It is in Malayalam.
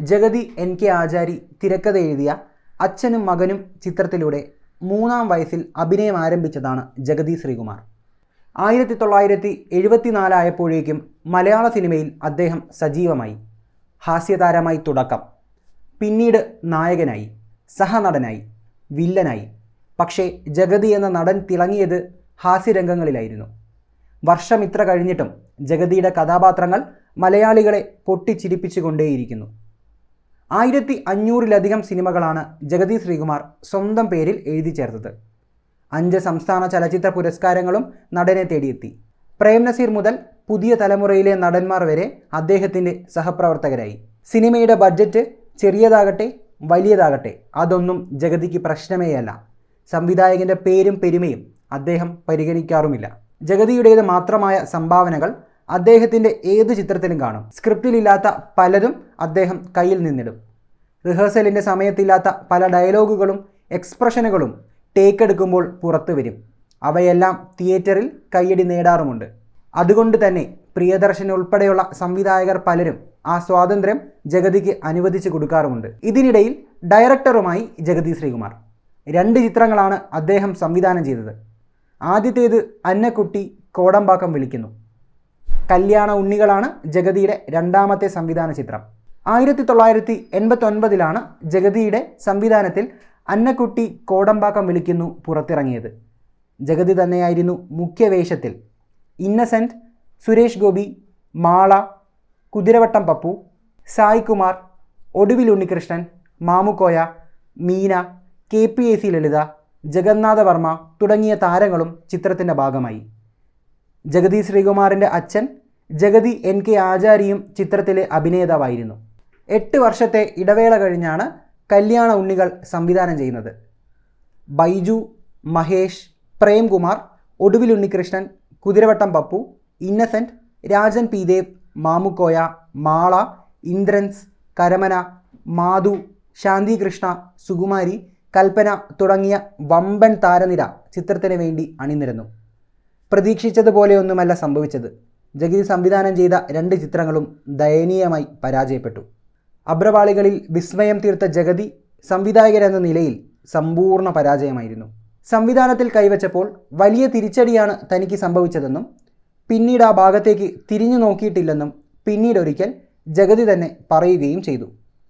ജഗതി എൻ കെ ആചാരി തിരക്കഥ എഴുതിയ അച്ഛനും മകനും ചിത്രത്തിലൂടെ മൂന്നാം വയസ്സിൽ അഭിനയം ആരംഭിച്ചതാണ് ജഗതി ശ്രീകുമാർ. ആയിരത്തി തൊള്ളായിരത്തി എഴുപത്തിനാലായപ്പോഴേക്കും മലയാള സിനിമയിൽ അദ്ദേഹം സജീവമായി. ഹാസ്യതാരമായി തുടക്കം. പിന്നീട് നായകനായി സഹനടനായി വില്ലനായി. പക്ഷേ ജഗതി എന്ന നടൻ തിളങ്ങിയത് ഹാസ്യരംഗങ്ങളിലായിരുന്നു. വർഷം ഇത്ര കഴിഞ്ഞിട്ടും ജഗതിയുടെ കഥാപാത്രങ്ങൾ മലയാളികളെ പൊട്ടിച്ചിരിപ്പിച്ചുകൊണ്ടേയിരിക്കുന്നു. ആയിരത്തി അഞ്ഞൂറിലധികം സിനിമകളാണ് ജഗതി ശ്രീകുമാർ സ്വന്തം പേരിൽ എഴുതി ചേർത്തത്. അഞ്ച് സംസ്ഥാന ചലച്ചിത്ര പുരസ്കാരങ്ങളും നടനെ തേടിയെത്തി. പ്രേം നസീർ മുതൽ പുതിയ തലമുറയിലെ നടന്മാർ വരെ അദ്ദേഹത്തിന്റെ സഹപ്രവർത്തകരായി. സിനിമയുടെ ബഡ്ജറ്റ് ചെറിയതാകട്ടെ വലിയതാകട്ടെ അതൊന്നും ജഗതിക്ക് പ്രശ്നമേയല്ല. സംവിധായകന്റെ പേരും പെരുമയും അദ്ദേഹം പരിഗണിക്കാറുമില്ല. ജഗതിയുടേത് മാത്രമായ സംഭാവനകൾ അദ്ദേഹത്തിന്റെ ഏത് ചിത്രത്തിലും കാണും. സ്ക്രിപ്റ്റിലില്ലാത്ത പലരും അദ്ദേഹം കയ്യിൽ നിന്നിടും. റിഹേഴ്സലിന്റെ സമയത്തില്ലാത്ത പല ഡയലോഗുകളും എക്സ്പ്രഷനുകളും ടേക്ക് എടുക്കുമ്പോൾ പുറത്തു വരും. അവയെല്ലാം തിയേറ്ററിൽ കയ്യടി നേടാറുമുണ്ട്. അതുകൊണ്ട് തന്നെ പ്രിയദർശൻ ഉൾപ്പെടെയുള്ള സംവിധായകർ പലരും ആ സ്വാതന്ത്ര്യം ജഗതിക്ക് അനുവദിച്ചു കൊടുക്കാറുമുണ്ട്. ഇതിനിടയിൽ ഡയറക്ടറുമായി ജഗതി ശ്രീകുമാർ. രണ്ട് ചിത്രങ്ങളാണ് അദ്ദേഹം സംവിധാനം ചെയ്തത്. ആദ്യത്തേത് അന്നക്കുട്ടി കോടമ്പാക്കം വിളിക്കുന്നു. കല്യാണ ഉണ്ണികളാണ് ജഗതിയുടെ രണ്ടാമത്തെ സംവിധാന ചിത്രം. ആയിരത്തി തൊള്ളായിരത്തി എൺപത്തൊൻപതിലാണ് ജഗതിയുടെ സംവിധാനത്തിൽ അന്നക്കുട്ടി കോടമ്പാക്കം വിളിക്കുന്നു പുറത്തിറങ്ങിയത്. ജഗതി തന്നെയായിരുന്നു മുഖ്യവേഷത്തിൽ Innocent Suresh Gopi Mala Kuthiravattam Pappu Saikumar Oduvil Unnikrishnan Mamukkoya Meena K P A C Lalitha Jagannatha Varma തുടങ്ങിയ താരങ്ങളും ചിത്രത്തിന്റെ ഭാഗമായി. ജഗതി ശ്രീകുമാറിന്റെ അച്ഛൻ ജഗതി എൻ കെ ആചാരിയും ചിത്രത്തിലെ അഭിനേതാവായിരുന്നു. എട്ട് വർഷത്തെ ഇടവേള കഴിഞ്ഞാണ് കല്യാണ ഉണ്ണികൾ സംവിധാനം ചെയ്യുന്നത്. ബൈജു മഹേഷ് പ്രേംകുമാർ ഒടുവിൽ ഉണ്ണികൃഷ്ണൻ കുതിരവട്ടം പപ്പു ഇന്നസെന്റ് രാജൻ പി ദേവ് മാമുക്കോയ മാള ഇന്ദ്രൻസ് കരമന മാധു ശാന്തി കൃഷ്ണ സുകുമാരി കൽപ്പന തുടങ്ങിയ വമ്പൻ താരനിര ചിത്രത്തിന് വേണ്ടി അണിനിരന്നു. പ്രതീക്ഷിച്ചതുപോലെയൊന്നുമല്ല സംഭവിച്ചത്. ജഗതി സംവിധാനം ചെയ്ത രണ്ട് ചിത്രങ്ങളും ദയനീയമായി പരാജയപ്പെട്ടു. അബ്രവാളികളിൽ വിസ്മയം തീർത്ത ജഗതി സംവിധായകരെന്ന നിലയിൽ സമ്പൂർണ പരാജയമായിരുന്നു. സംവിധാനത്തിൽ കൈവച്ചപ്പോൾ വലിയ തിരിച്ചടിയാണ് തനിക്ക് സംഭവിച്ചതെന്നും പിന്നീട് ആ ഭാഗത്തേക്ക് തിരിഞ്ഞു നോക്കിയിട്ടില്ലെന്നും പിന്നീടൊരിക്കൽ ജഗതി തന്നെ പറയുകയും ചെയ്തു.